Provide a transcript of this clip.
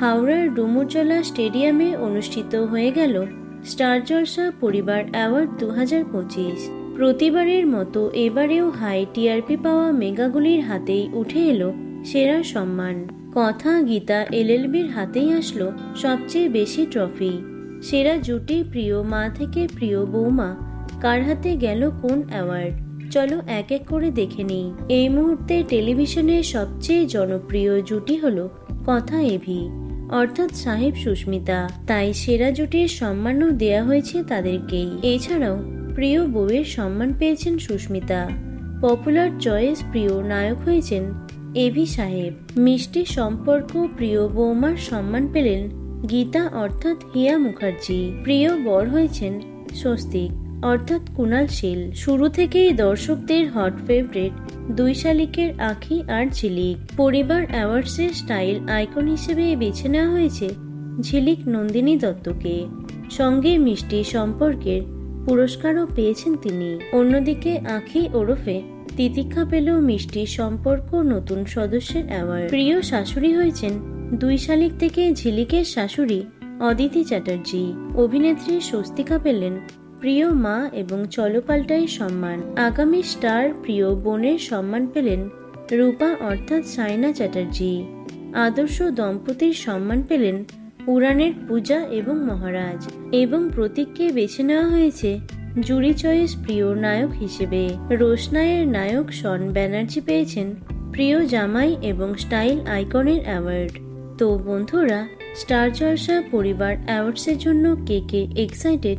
হাওড়ার ডুমুরজলা স্টেডিয়ামে অনুষ্ঠিত হয়ে গেল স্টার জলসা পরিবার অ্যাওয়ার্ড দু হাজার পঁচিশ। প্রতিবারের মতো এবারেও হাই টিআরপি পাওয়া মেগাগুলির হাতেই উঠে এলো সেরা সম্মান। কথা গীতা এলএলবির হাতেই আসলো সবচেয়ে বেশি ট্রফি। সেরা জুটি প্রিয় মা থেকে প্রিয় বৌমা, কার হাতে গেল কোন অ্যাওয়ার্ড? চলো এক এক করে দেখে নিই। এই মুহূর্তে টেলিভিশনের সবচেয়ে জনপ্রিয় জুটি হলো কথা এভি। অর্থাৎ সাহেব সুস্মিতা। তাই সেরা জুটির সম্মানও দেয়া হয়েছে তাদেরকেই। এছাড়াও প্রিয় বউয়ের সম্মান পেয়েছেন সুস্মিতা। পপুলার চয়েস প্রিয় নায়ক হয়েছেন এভি সাহেব। মিষ্টি সম্পর্ক প্রিয় বৌমার সম্মান পেলেন গীতা অর্থাৎ হিয়া মুখার্জি। প্রিয় বর হয়েছেন স্বস্তিক। অর্থাৎ কুনাল শীল, শুরু থেকেই দর্শকদের হট ফেভারিট দুই শালিকের আখি আর ঝিলিক। পরিবার অ্যাওয়ার্ডসের স্টাইল আইকন হিসেবে বেছে নেওয়া হয়েছে ঝিলিক নন্দিনী দত্তকে। সঙ্গে মিষ্টি সম্পর্কের পুরস্কারও পেয়েছেন তিনি। অন্যদিকে আখি ওরফে তিতিক্ষা পেল মিষ্টি সম্পর্ক নতুন সদস্যের অ্যাওয়ার্ড প্রিয় শাশুড়ি হয়েছেন দুই শালিক থেকে ঝিলিকের শাশুড়ি অদিতি চ্যাটার্জি। অভিনেত্রী স্বস্তিকা পেলেন প্রিয় মা এবং চলপাল্টাই সম্মান। আগামী স্টার প্রিয় বোনের সম্মান পেলেন রূপা অর্থাৎ সাইনা চ্যাটার্জি। আদর্শ দম্পতির সম্মান পেলেন উড়ানের পূজা এবং মহারাজ। এবং প্রতীককে বেছে নেওয়া হয়েছে জুরি চয়েস প্রিয় নায়ক হিসেবে। রোশনায়ের নায়ক শন ব্যানার্জি পেয়েছেন প্রিয় জামাই এবং স্টাইল আইকনের অ্যাওয়ার্ড। তো বন্ধুরা, স্টার জলসা পরিবার অ্যাওয়ার্ডসের জন্য কে কে এক্সাইটেড